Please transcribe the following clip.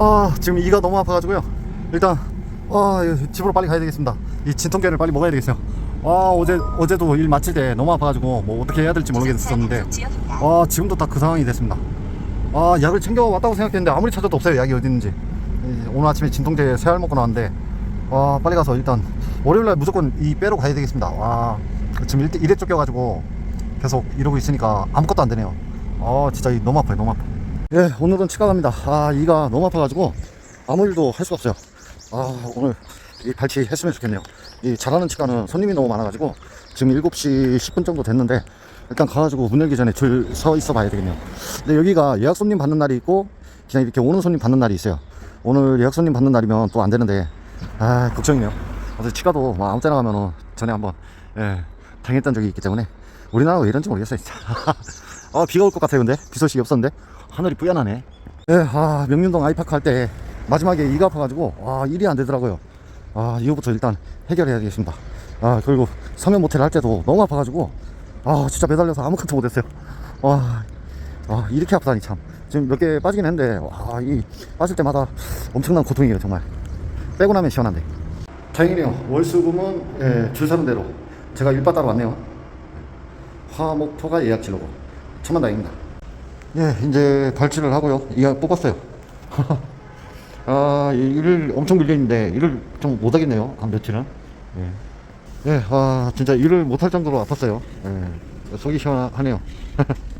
아 지금 이가 너무 아파가지고요. 일단 아 이거 집으로 빨리 가야 되겠습니다. 이 진통제를 빨리 먹어야 되겠어요. 아 어제 어제도 일 마칠 때 너무 아파가지고 뭐 어떻게 해야 될지 모르겠었는데. 아 지금도 딱 그 상황이 됐습니다. 아 약을 챙겨 왔다고 생각했는데 아무리 찾아도 없어요 약이 어디 있는지. 이, 오늘 아침에 진통제 세 알 먹고 나왔는데 와 빨리 가서 일단 월요일날 무조건 이 빼러 가야 되겠습니다. 와 지금 일, 일에 쫓겨가지고 계속 이러고 있으니까 아무것도 안 되네요. 아 진짜 이 너무 아파요 너무 아파 예 오늘은 치과 갑니다. 아 이가 너무 아파가지고 아무 일도 할 수가 없어요. 아 오늘 이 발치 했으면 좋겠네요. 이 잘하는 치과는 손님이 너무 많아가지고 지금 7시 10분 정도 됐는데 일단 가가지고 문 열기 전에 줄 서 있어 봐야 되겠네요. 근데 여기가 예약 손님 받는 날이 있고 그냥 이렇게 오는 손님 받는 날이 있어요. 오늘 예약 손님 받는 날이면 또 안 되는데 아 걱정이네요. 어제 치과도 뭐 아무 때나 가면은 전에 한번 예, 당했던 적이 있기 때문에 우리나라가 왜 이런지 모르겠어요 아 비가 올 것 같아요 근데. 비 소식이 없었는데. 하늘이 뿌연하네. 예, 아 명륜동 아이파크 할 때 마지막에 이가 아파가지고 와 일이 안 되더라고요. 아 이거부터 일단 해결해야 되겠습니다. 아 그리고 성형 모텔 할 때도 너무 아파가지고 아 진짜 매달려서 아무것도 못했어요. 와 아, 이렇게 아프다니 참. 지금 몇 개 빠지긴 했는데 와 이 빠질 때마다 엄청난 고통이에요 정말. 빼고 나면 시원한데. 다행이네요. 월수금은 예, 줄 서는 대로. 제가 일바 따로 왔네요. 화목토가 예약치로고 천만다행입니다. 예 이제 발치를 하고요. 이가 뽑았어요. 아 이- 일을 엄청 밀려있는데 일을 좀 못하겠네요 한 며칠은. 예. 예, 아 진짜 일을 못할 정도로 아팠어요. 예, 속이 시원하네요